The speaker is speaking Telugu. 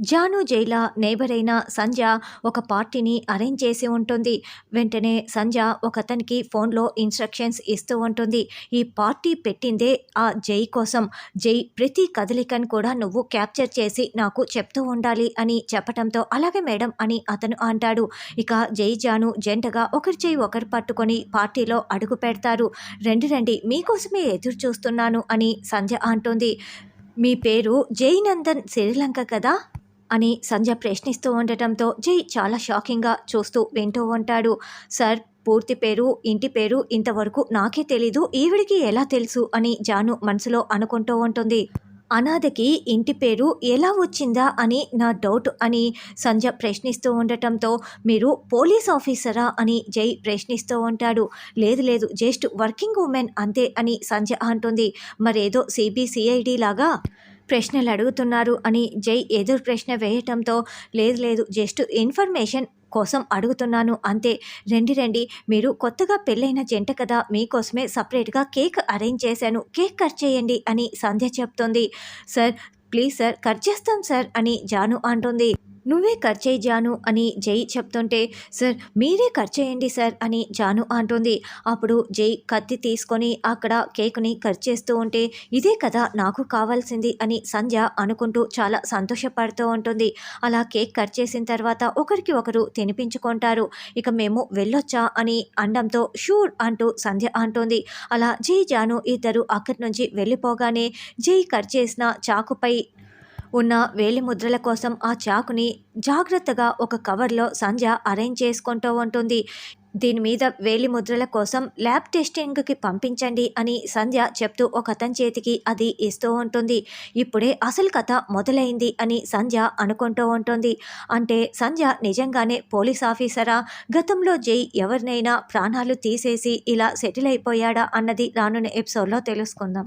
జాను జైల నేబర్ అయిన సంజ ఒక పార్టీని అరేంజ్ చేసి ఉంటుంది. వెంటనే సంజ ఒకతనికి ఫోన్లో ఇన్స్ట్రక్షన్స్ ఇస్తూ ఉంటుంది. ఈ పార్టీ పెట్టిందే ఆ జై కోసం. జై ప్రతి కదలికను కూడా నువ్వు క్యాప్చర్ చేసి నాకు చెప్తూ ఉండాలి అని చెప్పటంతో అలాగే మేడం అని అతను అంటాడు. ఇక జై జాను జంటగా ఒకరి చేయి ఒకరు పట్టుకొని పార్టీలో అడుగు పెడతారు. రండి రండి మీకోసమే ఎదురు చూస్తున్నాను అని సంజ అంటుంది. మీ పేరు జైనందన్ శ్రీలంక కదా? అని సంజ ప్రశ్నిస్తూ ఉండటంతో జై చాలా షాకింగ్గా చూస్తూ వింటూ ఉంటాడు. సార్ పూర్తి పేరు ఇంటి పేరు ఇంతవరకు నాకే తెలీదు. ఈవిడికి ఎలా తెలుసు? అని జాను మనసులో అనుకుంటూ ఉంటుంది. అనాథకి ఇంటి పేరు ఎలా వచ్చిందా? అని నా డౌట్ అని సంజ ప్రశ్నిస్తూ ఉండటంతో మీరు పోలీస్ ఆఫీసరా? అని జై ప్రశ్నిస్తూ ఉంటాడు. లేదు లేదు జస్ట్ వర్కింగ్ ఉమెన్ అంతే అని సంజ అంటుంది. మరేదో సిబిసిఐడి లాగా? ప్రశ్నలు అడుగుతున్నారు అని జై ఎదురు ప్రశ్న వేయటంతో లేదు లేదు జస్ట్ ఇన్ఫర్మేషన్ కోసం అడుగుతున్నాను అంతే. రండి రండి మీరు కొత్తగా పెళ్ళైన జంట కదా మీకోసమే సపరేట్గా కేక్ అరేంజ్ చేశాను కేక్ కట్ చేయండి అని సంధ్య చెప్తుంది. సార్ ప్లీజ్ సార్ కట్ చేస్తాం సార్ అని జాను అంటుంది. నువ్వే కట్ చేయి జాను అని జై చెప్తుంటే సార్ మీరే కట్ చేయండి సార్ అని జాను అంటుంది. అప్పుడు జై కత్తి తీసుకొని అక్కడ కేక్ని కట్ చేస్తూ ఉంటే ఇదే కదా నాకు కావాల్సింది అని సంధ్య అనుకుంటూ చాలా సంతోషపడుతూ ఉంటుంది. అలా కేక్ కట్ చేసిన తర్వాత ఒకరికి ఒకరు తినిపించుకుంటారు. ఇక మేము వెళ్ళొచ్చా అని అండంతో షూర్ అంటూ సంధ్య అంటుంది. అలా జై జాను ఇద్దరు అక్కడి నుంచి వెళ్ళిపోగానే జై కట్ చేసిన చాకుపై ఉన్న వేలి ముద్రల కోసం ఆ చాకుని జాగ్రత్తగా ఒక కవర్లో సంజ అరేంజ్ చేసుకుంటూ ఉంటుంది. దీని మీద వేలి ముద్రల కోసం ల్యాబ్ టెస్టింగ్కి పంపించండి అని సంధ్య చెప్తూ ఒక అతని చేతికి అది ఇస్తూ ఉంటుంది. ఇప్పుడే అసలు కథ మొదలైంది అని సంధ్య అనుకుంటూ ఉంటుంది. అంటే సంధ్య నిజంగానే పోలీస్ ఆఫీసరా? గతంలో జై ఎవరినైనా ప్రాణాలు తీసేసి ఇలా సెటిల్ అయిపోయాడా అన్నది రానున్న ఎపిసోడ్లో తెలుసుకుందాం.